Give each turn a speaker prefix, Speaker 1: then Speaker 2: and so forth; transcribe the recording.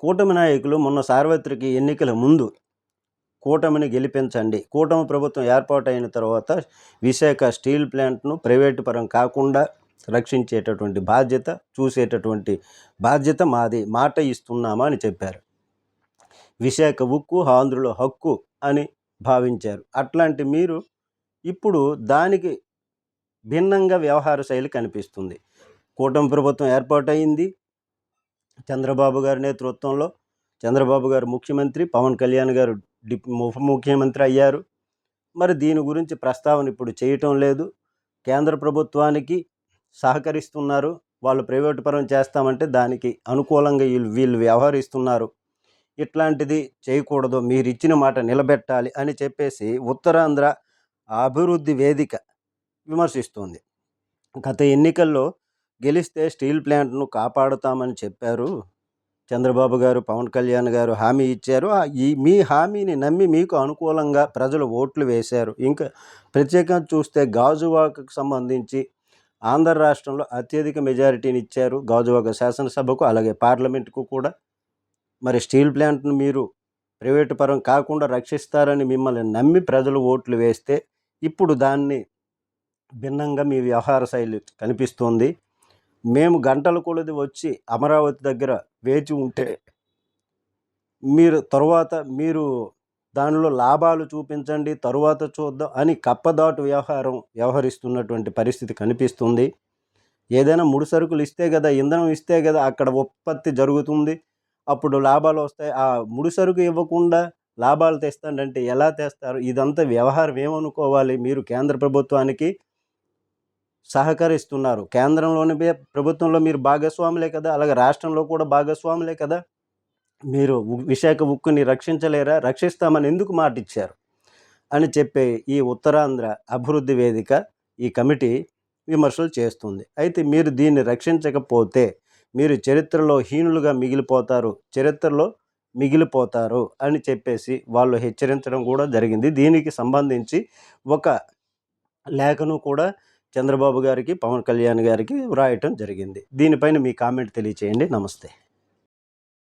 Speaker 1: కూటమి నాయకులు మొన్న సార్వత్రిక ఎన్నికల ముందు కూటమిని గెలిపించండి. కూటమి ప్రభుత్వం ఏర్పాటైన తర్వాత విశాఖ స్టీల్ ప్లాంట్ను ప్రైవేటు పరం కాకుండా రక్షించేటటువంటి బాధ్యత చూసేటటువంటి బాధ్యత మాది మాట ఇస్తున్నామా అని చెప్పారు. విశాఖ ఉక్కు ఆంధ్రుల హక్కు అని భావించారు. అట్లాంటి మీరు ఇప్పుడు దానికి భిన్నంగా వ్యవహార శైలి కనిపిస్తుంది. కూటమి ప్రభుత్వం ఏర్పాటైంది చంద్రబాబు గారి నేతృత్వంలో చంద్రబాబు గారు ముఖ్యమంత్రి పవన్ కళ్యాణ్ గారు డిప్ ఉప ముఖ్యమంత్రి అయ్యారు. మరి దీని గురించి ప్రస్తావన ఇప్పుడు చేయటం లేదు. కేంద్ర ప్రభుత్వానికి సహకరిస్తున్నారు. వాళ్ళు ప్రైవేటు పరం చేస్తామంటే దానికి అనుకూలంగా వీళ్ళు వీళ్ళు వ్యవహరిస్తున్నారు. ఇట్లాంటిది చేయకూడదు. మీరు ఇచ్చిన మాట నిలబెట్టాలి అని చెప్పేసి ఉత్తరాంధ్ర అభివృద్ధి వేదిక విమర్శిస్తోంది. గత ఎన్నికల్లో గెలిస్తే స్టీల్ ప్లాంట్ను కాపాడుతామని చెప్పారు చంద్రబాబు గారు పవన్ కళ్యాణ్ గారు హామీ ఇచ్చారు. ఈ మీ హామీని నమ్మి మీకు అనుకూలంగా ప్రజలు ఓట్లు వేశారు. ఇంకా ప్రత్యేకంగా చూస్తే గాజువాకకు సంబంధించి ఆంధ్ర రాష్ట్రంలో అత్యధిక మెజారిటీని ఇచ్చారు గాజువాక శాసనసభకు అలాగే పార్లమెంటుకు కూడా. మరి స్టీల్ ప్లాంట్ను మీరు ప్రైవేటు పరం కాకుండా రక్షిస్తారని మిమ్మల్ని నమ్మి ప్రజలు ఓట్లు వేస్తే ఇప్పుడు దాన్ని భిన్నంగా మీ వ్యవహార శైలి కనిపిస్తోంది. మేము గంటల కొలది వచ్చి అమరావతి దగ్గర వేచి ఉంటే మీరు తరువాత మీరు దానిలో లాభాలు చూపించండి తరువాత చూద్దాం అని కప్పదాటు వ్యవహారం వ్యవహరిస్తున్నటువంటి పరిస్థితి కనిపిస్తుంది. ఏదైనా ముడి సరుకులు ఇస్తే కదా ఇంధనం ఇస్తే కదా అక్కడ ఉత్పత్తి జరుగుతుంది. అప్పుడు లాభాలు వస్తాయి. ఆ ముడి సరుకు ఇవ్వకుండా లాభాలు తెస్తానంటే ఎలా తెస్తారు? ఇదంతా వ్యవహారం ఏమనుకోవాలి మీరు కేంద్ర ప్రభుత్వానికి? సహకరిస్తున్నారు. కేంద్రంలోని ప్రభుత్వంలో మీరు భాగస్వాములే కదా అలాగే రాష్ట్రంలో కూడా భాగస్వాములే కదా మీరు విశాఖ ఉక్కుని రక్షించలేరా రక్షిస్తామని ఎందుకు మాట ఇచ్చారు అని చెప్పే ఈ ఉత్తరాంధ్ర అభివృద్ధి వేదిక ఈ కమిటీ విమర్శలు చేస్తుంది. అయితే మీరు దీన్ని రక్షించకపోతే మీరు చరిత్రలో హీనులుగా మిగిలిపోతారు చరిత్రలో మిగిలిపోతారు అని చెప్పేసి వాళ్ళు హెచ్చరించడం కూడా జరిగింది. దీనికి సంబంధించి ఒక లేఖను కూడా చంద్రబాబు గారికి పవన్ కళ్యాణ్ గారికి వ్రాయటం జరిగింది. దీనిపైన మీ కామెంట్ తెలియచేయండి. నమస్తే.